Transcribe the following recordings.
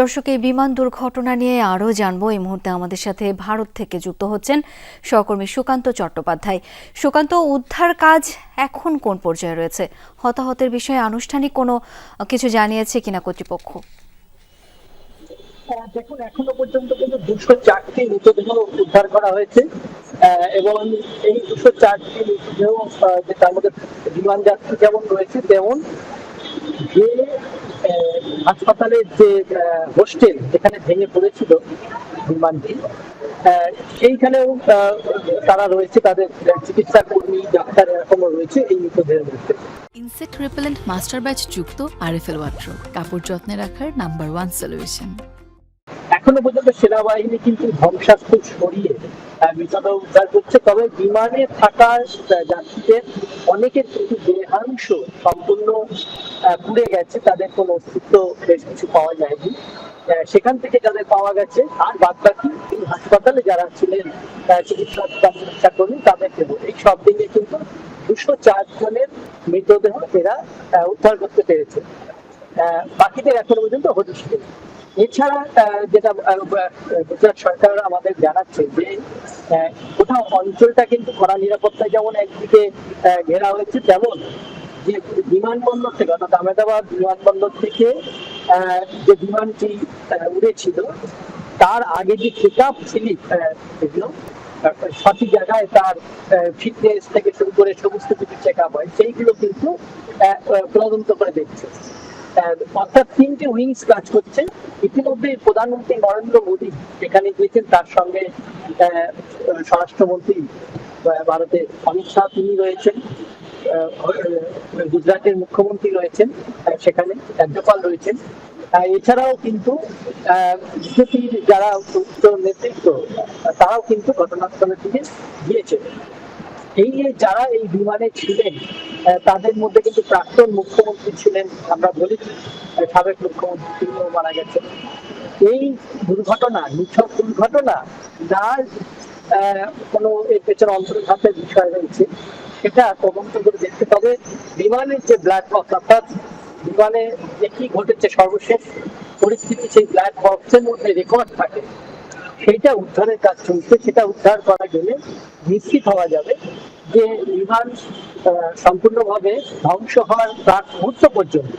দর্শক এই বিমান দুর্ঘটনা নিয়ে আরও জানব। এই মুহূর্তে আমাদের সাথে ভারত থেকে যুক্ত হচ্ছেন সহকর্মী সুকান্ত চট্টোপাধ্যায়। সুকান্ত উদ্ধার কাজ এখন কোন পর্যায়ে রয়েছে? হতাহতের বিষয়ে আনুষ্ঠানিক কোনো কিছু জানিয়েছে কিনা কর্তৃপক্ষ? আহ, দেখুন এখনও পর্যন্ত কিন্তু দুশো চারটি মৃতদেহ উদ্ধার করা হয়েছে। এবং এই দুশো চারটি মৃতদেহ তার মধ্যে বিমান যাত্রী যেমন রয়েছে তেমন যে হাসপাতালের যে হোস্টেল যেখানে ভেঙে পড়েছিল বিমানটি সেইখানেও তারা রয়েছে তাদের চিকিৎসা কর্মী ডাক্তার এরকমও রয়েছে এই মৃতদেহের মধ্যে। ইনসেক্ট রিপেলেন্ট মাস্টার ব্যাচ যুক্ত আরএফএল ওয়াট্রো। কাপড় যত্নে রাখার নাম্বার ওয়ান সলিউশন এখনও পর্যন্ত সেনাবাহিনী কিন্তু ধ্বংসাস্তূপ সরিয়ে মৃতদেহ উদ্ধার করছে। তবে বিমানে থাকা যাত্রীদের অনেকের কিন্তু দেহাংশ সম্পূর্ণ পুড়ে গেছে। তাদের কোনো অস্তিত্ব বেশ কিছু পাওয়া যায়নি। সেখান থেকে যাদের পাওয়া গেছে। আর বাদ বাকি হাসপাতালে যারা ছিলেন চিকিৎসা চিকিৎসা কর্মী তাদেরকে এই সব দিকে কিন্তু দুশো চার জনের মৃতদেহ এরা উদ্ধার করতে পেরেছে। বাকিদের এখনও পর্যন্ত হদিশ এছাড়া যেটা গুজরাট সরকার আমাদের জানাচ্ছে যে গোটা অঞ্চলটা কিন্তু কড়া নিরাপত্তায় যেমন একদিকে ঘেরা হয়েছে, তেমন যে বিমানবন্দর থেকে, অর্থাৎ আহমেদাবাদ বিমানবন্দর থেকে যে বিমানটি উড়েছিল, তার আগে যে চেক আপ স্লিপ সঠিক জায়গায় তার ফিটনেস থেকে শুরু করে সমস্ত কিছু চেক আপ হয়, সেইগুলো কিন্তু তদন্ত করে দেখছে। অর্থাৎ তিনটে উইংস কাজ করছে। ইতিমধ্যে প্রধানমন্ত্রী নরেন্দ্র মোদী যেখানে গিয়েছেন, তার সঙ্গে স্বরাষ্ট্রমন্ত্রী ভারতের অমিত শাহ তিনি রয়েছেন গুজরাটের মুখ্যমন্ত্রী রয়েছেন সেখানে রাজ্যপাল রয়েছেন। এছাড়াও কিন্তু বিজেপির যারা উচ্চ নেতৃত্ব, তারাও কিন্তু ঘটনাস্থলের দিকে গিয়েছে এই যারা এই বিমানে ছিলেন তাদের মধ্যে কিন্তু প্রাক্তন মুখ্যমন্ত্রী ছিলেন, আমরা বলি সাবেক মুখ্যমন্ত্রী তিনিও মারা গেছেন। এই দুর্ঘটনা, নিছক দুর্ঘটনা, যার কোনো এর পেছনে অন্তর্ঘাতের বিষয় রয়েছে, সেটা তদন্ত করে দেখতে তবে বিমানের যে ব্ল্যাক বক্স অর্থাৎ বিমানে যে কি ঘটেছে সর্বশেষ, পরিস্থিতি সেই ব্ল্যাক বক্সের মধ্যে রেকর্ড থাকে। সেইটা উদ্ধারের কাজ চলছে, সেটা উদ্ধার করা গেলে নিশ্চিত হওয়া যাবে যে বিমান সম্পূর্ণভাবে ধ্বংস হওয়ার প্রাক মুহূর্ত পর্যন্ত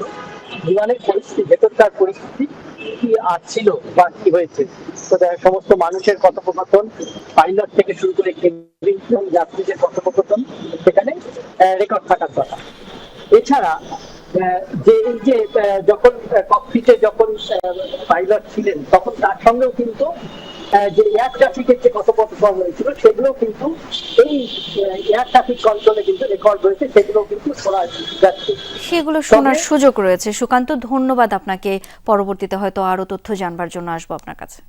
বিমানের পরিস্থিতি, ভেতরকার পরিস্থিতি কি আর ছিল বা কি হয়েছে। তো সমস্ত মানুষের কথোপকথন, পাইলট থেকে শুরু করে যাত্রীদের কথোপকথন, সেখানে রেকর্ড থাকার কথা। এছাড়া যে এই যে যখন ককপিটে যখন পাইলট ছিলেন, তখন তার সঙ্গেও কিন্তু যে এয়ার ট্রাফিকের যে কথোপকথন হয়েছিল সেগুলো কিন্তু এই এয়ার ট্রাফিক কন্ট্রোলে কিন্তু রেকর্ড রয়েছে সেগুলো কিন্তু শোনা যাচ্ছে। সেগুলো শোনার সুযোগ রয়েছে। সুকান্ত ধন্যবাদ আপনাকে। পরবর্তীতে হয়তো আরও তথ্য জানবার জন্য আসব আপনার কাছে।